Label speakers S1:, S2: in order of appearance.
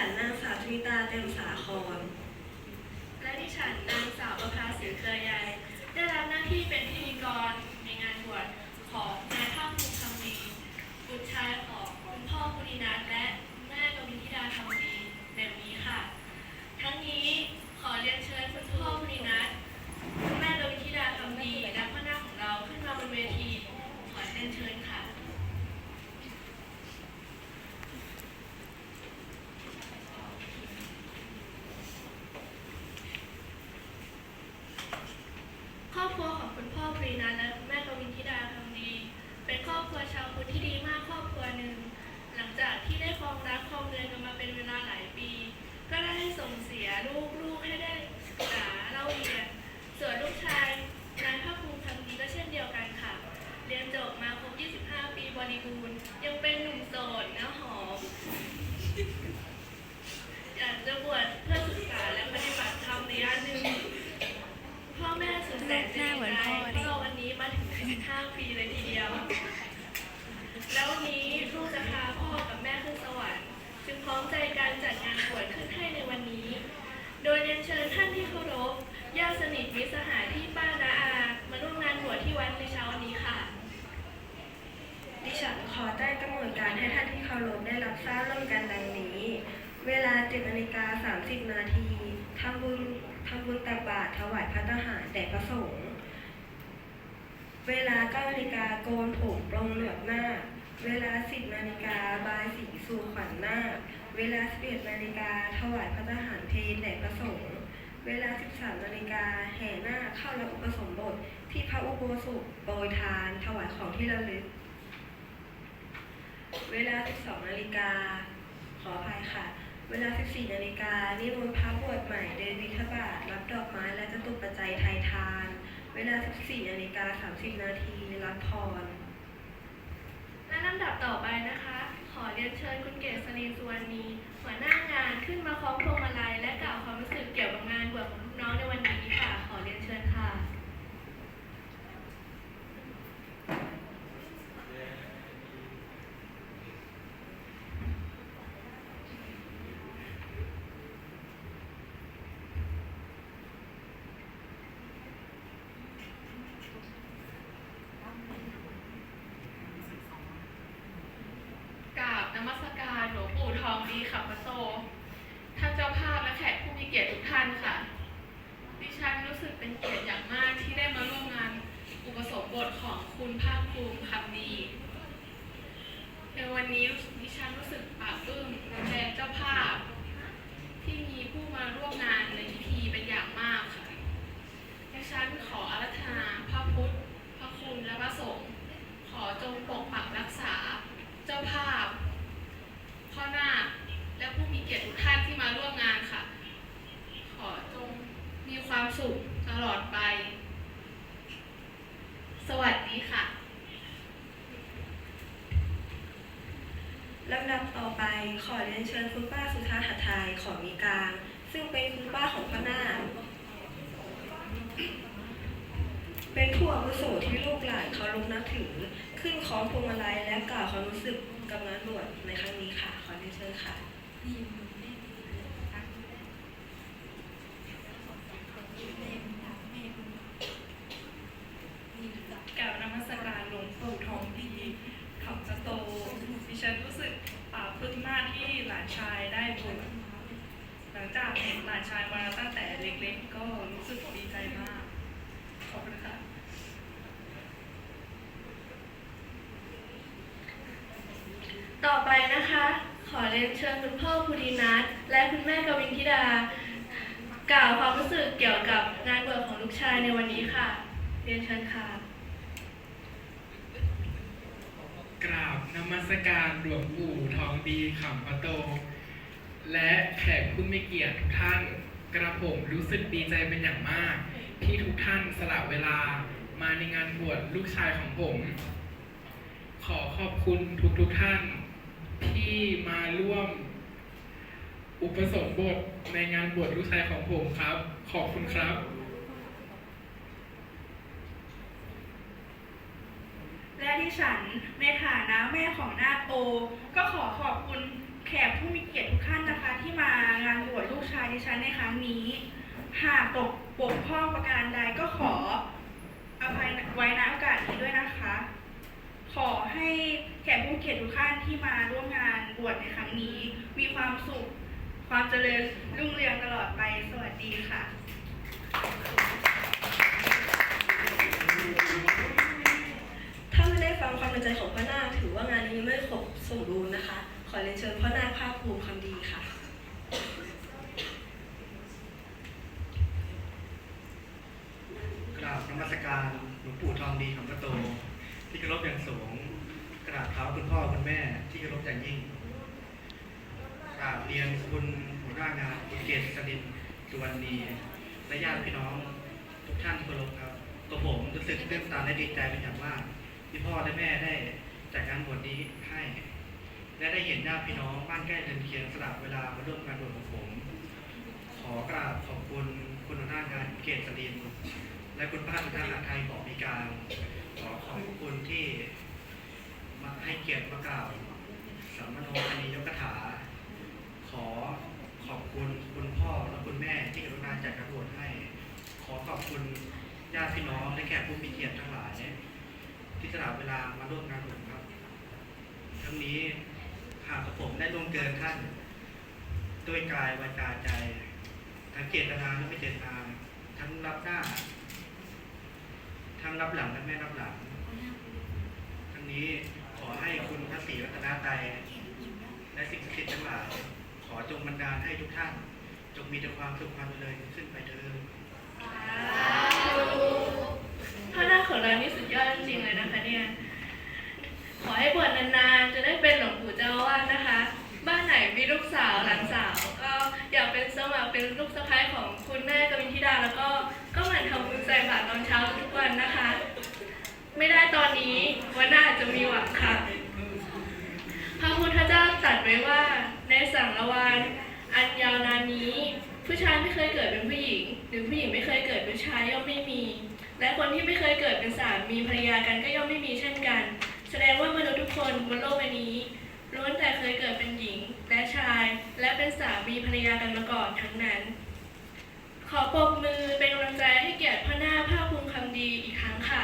S1: ฉันนางสาวทวิตาเต็มสาคร
S2: และดิฉันนางสาวประภาสีเครือใยได้รับหน้าที่เป็นพิธีกรในงานบวชของนายภาคภูมิคำดีบุตรชายของคุณพ่อคุณินัทและคุณแม่กวินธิดาคำดีในวันนี้ค่ะ ทั้งนี้ขอเรียนเชิญคุณพ่อคุณินัทคุณแม่กวินธิดาคำดีและพ่อหน้าของเราขึ้นมาบนเวทีขอเรียนเชิญ ครอบครัวของคุณพ่อปรีนันและคุณแม่กวินธิดาคำดีเป็นครอบครัวชาวพุทธที่ดีมากครอบครัวหนึ่ง หลังจากที่ได้ครองรักครองเรือนกันมาเป็นเวลาหลายปี ก็ได้ส่งเสียลูกลูกให้ได้ศึกษาเล่าเรียน ส่วนลูกชายนายภาคภูมิคำดีก็เช่นเดียวกันค่ะ เรียนจบมาครบ 25 ปีบริบูรณ์ ยังเป็นหนุ่มโสดเนื้อหอม อยากจะบวชเพื่อศึกษาและปฏิบัติธรรมในย่านหนึ่ง พ่อแม่สุดแสนจะดีใจเพราะวันนี้มาถึง 15 ปีเลยทีเดียว แล้ววันนี้ลูกจะพาพ่อกับแม่ขึ้นสวรรค์ จึงพร้อมใจการจัดงานบวชขึ้นให้ในวันนี้ โดยเรียนเชิญ ท่านที่เคารพญาติสนิทมิตรสหายที่ป้านาอา มาร่วมงานบวชที่วัดในเช้าวันนี้ค่ะ
S1: ดิฉันขอได้กำหนดการให้ท่านที่เคารพได้รับทราบร่วมกันดังนี้ เวลา7นาฬิกา30 นาทีทำบุญทำบุญตักบาตรถวายพระทหารแด่พระสงฆ์ เวลา9นาฬิกาโกนผมปรงหนวดหน้า เวลา 10นาฬิกาบายสีสู่ขวัญหน้า เวลา11นาฬิกาถวายพระทหารเพลแด่พระสงฆ์ เวลา 13นาฬิกาแห่หน้าเข้ารับอุปสมบทที่พระอุโบสถโปรยทานถวายของที่ระลึก เวลา 12นาฬิกาขออภัยค่ะ เวลา 14นาฬิกานิมนต์พระบวชใหม่เดินบิณฑบาตรับดอกไม้และจตุปัจจัยไทยทาน เวลา 14นาฬิกา30นาทีรับพร
S2: และลำดับต่อไปนะคะ ขอเรียนเชิญคุณเกษรีสุวรรณี หัวหน้างานขึ้นมาคล้องพวงมาลัยและกล่าวความรู้สึกเกี่ยวกับงานบวชของลูกน้องในวันนี้ค่ะขอเรียนเชิญค่ะ
S3: กรา บนมัสการหลวงปู่ทองดีขับพระโตท่านเจ้าภาพและแขกผู้มีเกียรติทุกท่านค่ะ ดิฉันรู้สึกเป็นเกียรติอย่างมากที่ได้มาร่วมงานอุปสมบทของคุณภาคภูมิคำดี ในวันนี้ดิฉันรู้สึกปลาบปลื้มแทนเจ้าภาพ ที่มีผู้มาร่วมงานในพิธีเป็นอย่างมากค่ะดิฉันขออารัธนาพระพุทธ พระคุณและพระสงฆ์ขอจงปกปักรักษาเจ้าภาพ พ่อหน้า และผู้มีเกียรติทุกท่านที่มาร่วมงานค่ะ ขอจงมีความสุขตลอดไป สวัสดีค่ะ
S1: ลำดับต่อไปขอเรียนเชิญคุณป้าสุธาหัตถายขอมีกลาง ซึ่งเป็นคุณป้าของพระนาค เป็นผู้อาวุโสที่ลูกหลานเคารพนับถือ ขึ้นคล้องพวงมาลัยและกล่าวความรู้สึกกับงานบวชในครั้งนี้ค่ะ ขอเรียนเชิญค่ะ
S4: กล่าวนมัสการหลวงปู่ทองดีขำจะโต ดิฉันรู้สึกปลาบปลื้มมากที่หลานชายได้บุญหลังจากเห็นหลานชายมาตั้งแต่เล็กๆ ก็รู้สึกดีใจมาก ขอบคุณค่ะ
S2: ต่อไปนะคะ ขอเรียนเชิญคุณพ่อภูรินัทและคุณแม่กวินธิดา กล่าวความรู้สึกเกี่ยวกับงานบวชของลูกชายในวันนี้ค่ะ เรียนเชิญค่ะ
S5: กราบนมัสการหลวงปู่ทองดีขำปะโต และแขกผู้มีเกียรติทุกท่าน กระผมรู้สึกดีใจเป็นอย่างมาก ที่ทุกท่านสละเวลามาในงานบวชลูกชายของผม ขอขอบคุณทุกๆทท่าน ที่มาร่วม อุปสมบทในงานบวชลูกชายของผมครับ ขอบคุณครับ
S4: และดิฉันในฐานะแม่ของนาคโอ ก็ขอขอบคุณ
S6: แขกผู้มีเกียรติทุกท่านนะคะ ที่มางานบวชลูกชายดิฉันในครั้งนี้ หากตกบกพร่องประการใดก็ขอภัยไว้ณโอกาสนี้ด้วยนะคะ ขอให้แขกผู้มีเกี ยรติทุกท่านที่มาร่วมงานบวชในครั้งนี้ มีความสุข ความเจริญรุ่งเรืองตลอดไป สวัสดีค่ะ
S1: ถ้าไม่ได้ฟังความในใจของพ่อนาคถือว่างานนี้ไม่ครบสมบูรณ์นะคะ ขอเรียนเชิญพ่อนาคภาคภูมิคำดีค่ะ
S7: กราบนมัสการหลวงปู่ทองดีของพระโตที่เคารพอย่างสูง กราบเท้าคุณพ่อคุณแม่ที่เคารพอย่างยิ่งกราบเรียนคุณหัวหน้างานคุณเกศสดินสุวรรณีและญาติพี่น้องทุกท่านที่เคารพครับตัวผมรู้สึกเตื้นตันและดีใจเป็นอย่างมาก ที่พ่อและแม่ได้จัดงานบวชนี้ให้ และได้เห็นญาติพี่น้องบ้านใกล้เรือนเคียงสลับเวลามาร่วมงานบวชของผม ขอกราบขอบคุณคุณหัวหน้างานเกศสดินและคุณป้าสุธาอาไทยบอกมีการขอขอบคุณที่ ให้เกียรติมากล่าวสัมโนอันนี้ยกถา ขอขอบคุณคุณพ่อและคุณแม่ที่กรุณาจัดกระบวนให้ ขอขอบคุณญาติพี่น้องและแขกผู้มีเกียรติทั้งหลายที่สละเวลามาร่วมงานผมครับ ทั้งนี้หากกับผมได้ล่วงเกินท่าน ด้วยกายวาจาใจทั้งเจตนาและไม่เจตนาทั้งรับหน้า ทั้งรับหลังและไม่รับหลัง ทั้งนี้ ขอให้คุณพระศรีรัตนตรัยและสิ่งศักดิ์สิทธิ์ทั้งหลายขอจงบันดาลให้ทุกท่าน จงมีแต่ความสุขความเจริญขึ้นไปเถิด
S2: พ่อหน้าของเรานี่สุดยอดจริงๆเลยนะคะเนี่ย ขอให้บวชนานๆ จะได้เป็นหลวงปู่เจ้าอาวาสนะคะ บ้านไหนมีลูกสาวหลานสาว ก็อยากเป็นสมัครเป็นลูกสะใภ้ของคุณแม่กวินธิดาแล้วก็ก็เหมือนทำบุญใส่บาตรตอนเช้าทุกวันนะคะ จะมีหวังค่ะ พระพุทธเจ้าตรัสไว้ว่า ในสังวานอันยาวนานนี้ ผู้ชายไม่เคยเกิดเป็นผู้หญิง หรือผู้หญิงไม่เคยเกิดเป็นชายย่อมไม่มี และคนที่ไม่เคยเกิดเป็นสามีภรรยากันก็ย่อมไม่มีเช่นกัน แสดงว่ามนุษย์ทุกคนบนโลกใบนี้ล้วนแต่เคยเกิดเป็นหญิงและชาย และเป็นสามีภรรยากันมาก่อนทั้งนั้น ขอปรบมือเป็นกำลังใจให้เกียรติพระหน้าภาคภูมิคำดีอีกครั้งค่ะ